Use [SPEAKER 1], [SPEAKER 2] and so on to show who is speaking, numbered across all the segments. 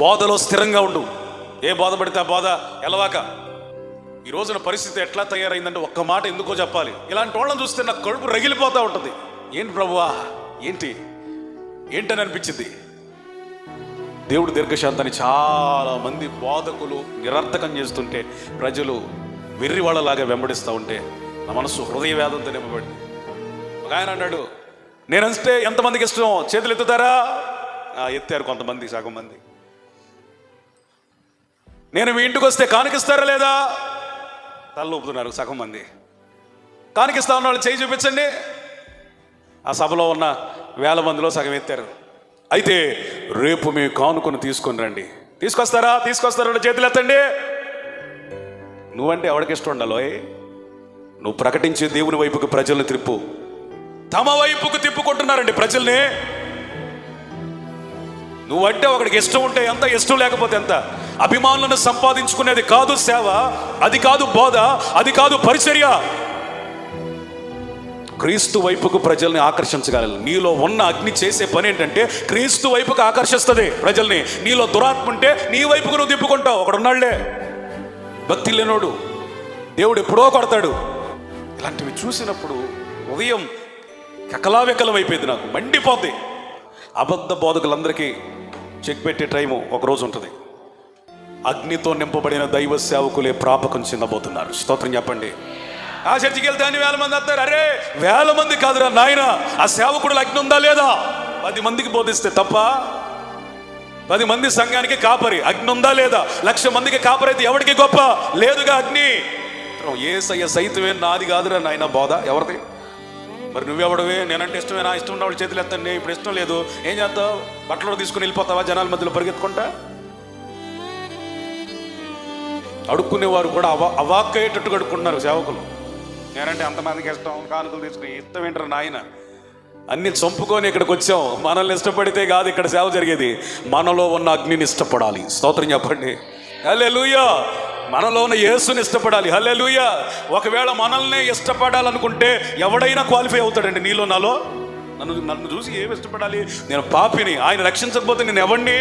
[SPEAKER 1] బోధలో స్థిరంగా ఉండు. ఏ బోధ పడితే ఆ బోధ ఎలవాక. ఈ రోజున పరిస్థితి ఎట్లా తయారైందంటే ఒక్క మాట ఎందుకో చెప్పాలి. ఇలాంటి వాళ్ళని చూస్తే నాకు కడుపు రగిలిపోతూ ఉంటుంది. ఏంటి ప్రభువా? ఏంటి? ఏంటని అనిపించింది? దేవుడు దీర్ఘశాంతాన్ని చాలా మంది బోధకులు నిరర్థకం చేస్తుంటే ప్రజలు వెర్రి వాళ్ళలాగా వెంబడిస్తూ ఉంటే నా మనసు హృదయ వేదంతో నింపబడింది. ఒక ఆయన అన్నాడు నేను అంటే ఎంతమందికి ఇష్టం? చేతులు ఎత్తుతారా ఎత్తారు కొంతమంది సగం మంది. నేను మీ ఇంటికి వస్తే కానికిస్తారా లేదా? తల్ల సగం మంది. కానికిస్తా ఉన్న వాళ్ళు చేయి చూపించండి. ఆ సభలో ఉన్న వేల మందిలో సగం ఎత్తారు. అయితే రేపు మీ కానుకొని తీసుకొని రండి. తీసుకొస్తారా? తీసుకొస్తారా? చేతులు ఎత్తండి. నువ్వంటే ఎవరికి ఇష్టం ఉండాలోయ్ నువ్వు ప్రకటించే దేవుని వైపుకు ప్రజల్ని తిప్పు తమ వైపుకు తిప్పుకుంటున్నారండి ప్రజల్ని. నువ్వంటే ఒకడికి ఇష్టం ఉంటే ఎంత ఇష్టం లేకపోతే ఎంత? అభిమానులను సంపాదించుకునేది కాదు సేవ అది కాదు బోధ అది కాదు పరిచర్య. క్రీస్తు వైపుకు ప్రజల్ని ఆకర్షించగలరు. నీలో ఉన్న అగ్ని చేసే పని ఏంటంటే క్రీస్తు వైపుకు ఆకర్షిస్తుంది ప్రజల్ని. నీలో దురాత్మ ఉంటే నీ వైపుకు నువ్వు తిప్పుకుంటావు ఒకడున్నాళ్ళే. భక్తి లేనోడు. దేవుడు ఎప్పుడో కొడతాడు. ఇలాంటివి చూసినప్పుడు ఉదయం కకలావికలం అయిపోయింది నాకు. మండిపోద్ది. అబద్ధ బోధకులందరికీ చెక్ పెట్టే టైము ఒకరోజు ఉంటుంది. అగ్నితో నింపబడిన దైవ సేవకులే ప్రాపకం చెందబోతున్నారు. స్తోత్రం చెప్పండి. ఆ చర్చికి వెళ్తే వేల మంది వస్తారు. అరే వేల మంది కాదురా నాయన. ఆ సేవకుడు అగ్ని ఉందా లేదా? పది మందికి బోధిస్తే తప్ప పది మంది సంఘానికి కాపరి. అగ్ని ఉందా లేదా? లక్ష మందికి కాపరి అయితే ఎవరికి గొప్ప? లేదుగా అగ్ని. ఏ సయ్య సైతమే నాది కాదురా నాయన బోధ ఎవరిది? మరి నువ్వెవడవే? నేనంటే ఇష్టమేనా? ఇష్టం ఉన్న వాళ్ళు చేతులు ఎత్తండి. ఇప్పుడు ఇష్టం లేదు. ఏం చేస్తావు? బట్టలు తీసుకుని వెళ్ళిపోతావా? జనాల మధ్యలో పరిగెత్తుకుంటా? అడుక్కునేవారు కూడా అవా అవాక్కయ్యేటట్టు అడుక్కున్నారు సేవకులు. నేనంటే అంతమందికి ఇష్టం. కానుకలు తీసుకుని ఇష్టం ఏంటారు నాయన? అన్ని చంపుకొని ఇక్కడికి వచ్చాం. మనల్ని ఇష్టపడితే కాదు ఇక్కడ సేవ జరిగేది. మనలో ఉన్న అగ్నిని ఇష్టపడాలి. స్తోత్రం చెప్పండి. హలే లూయా ఉన్న యేసుని ఇష్టపడాలి. హలే లూయ ఒకవేళ మనల్నే ఇష్టపడాలనుకుంటే ఎవడైనా క్వాలిఫై అవుతాడండి నీలో నాలో? నన్ను నన్ను చూసి ఏమి ఇష్టపడాలి? నేను పాపిని. ఆయన రక్షించకపోతే నేను ఎవడిని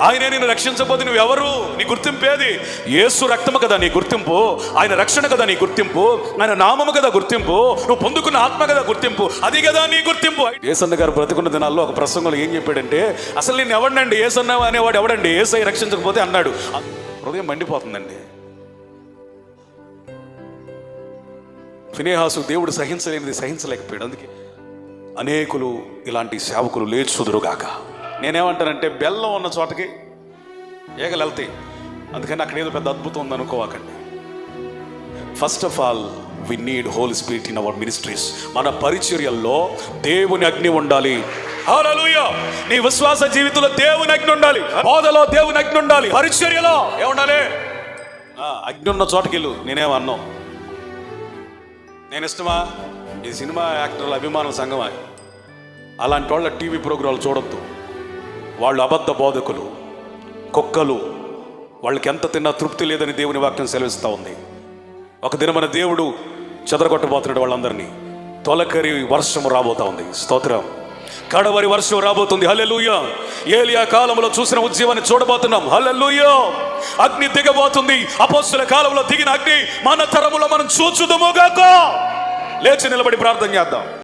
[SPEAKER 1] ఆయనే నేను రక్షించబోతే నువ్వు ఎవరు నీ గుర్తింపు ఏది? యేసు రక్తము కదా నీ గుర్తింపు. ఆయన రక్షణ కదా నీ గుర్తింపు. ఆయన నామము కదా గుర్తింపు. నువ్వు పొందుకున్న ఆత్మ కదా గుర్తింపు. అది కదా నీ గుర్తింపు. ఏసన్న గారు బ్రతుకున్న దినాల్లో ఒక ప్రసంగంలో ఏం చెప్పాడంటే అసలు నేను ఎవడండి? ఏసన్న అనేవాడు ఎవడండి? ఏసై రక్షించకపోతే అన్నాడు. హృదయం మండిపోతుందండి. ఫినేహాసు దేవుడు సహించలేనిది సహించలేకపోయాడు. అందుకే అనేకులు ఇలాంటి సేవకులు లేచుదురుగాక నేనేమంటానంటే బెల్లం ఉన్న చోటకి ఏగలు వెళ్తాయి. అందుకని అక్కడ ఏదో పెద్ద అద్భుతం ఉందనుకోవాకండి first of all we need Holy Spirit in our ministries మన పరిచర్యల్లో దేవుని అగ్ని ఉండాలి. నీ విశ్వాస జీవితంలో దేవుని అగ్ని ఉండాలి. బోధలో దేవుని అగ్ని ఉండాలి. పరిచర్యలో ఏముండాలి? ఆ, అగ్ని ఉన్న చోటకి వెళ్ళు. నేను ఇష్టమా ఈ సినిమా యాక్టర్ల అభిమానుల సంఘమా? అలాంటి వాళ్ళ టీవీ ప్రోగ్రాంలు చూడొద్దు. వాళ్ళు అబద్ధ బోధకులు కుక్కలు వాళ్ళకి ఎంత తిన్నా తృప్తి లేదని దేవుని వాక్యం సెలవిస్తూ ఉంది. ఒక దినమైన దేవుడు చెదరగొట్టబోతున్నాడు వాళ్ళందరినీ. తొలకరి వర్షము రాబోతా ఉంది. స్తోత్రం. కడవరి వర్షం రాబోతుంది. హల్లెలూయ. ఏలియా కాలంలో చూసిన ఉద్యమాన్ని చూడబోతున్నాం. హల్లెలూయ. అగ్ని దిగబోతుంది. అపోస్తుల కాలంలో దిగిన అగ్ని మన తరములో మనం చూచుదముగాక. లేచి నిలబడి ప్రార్థన చేద్దాం.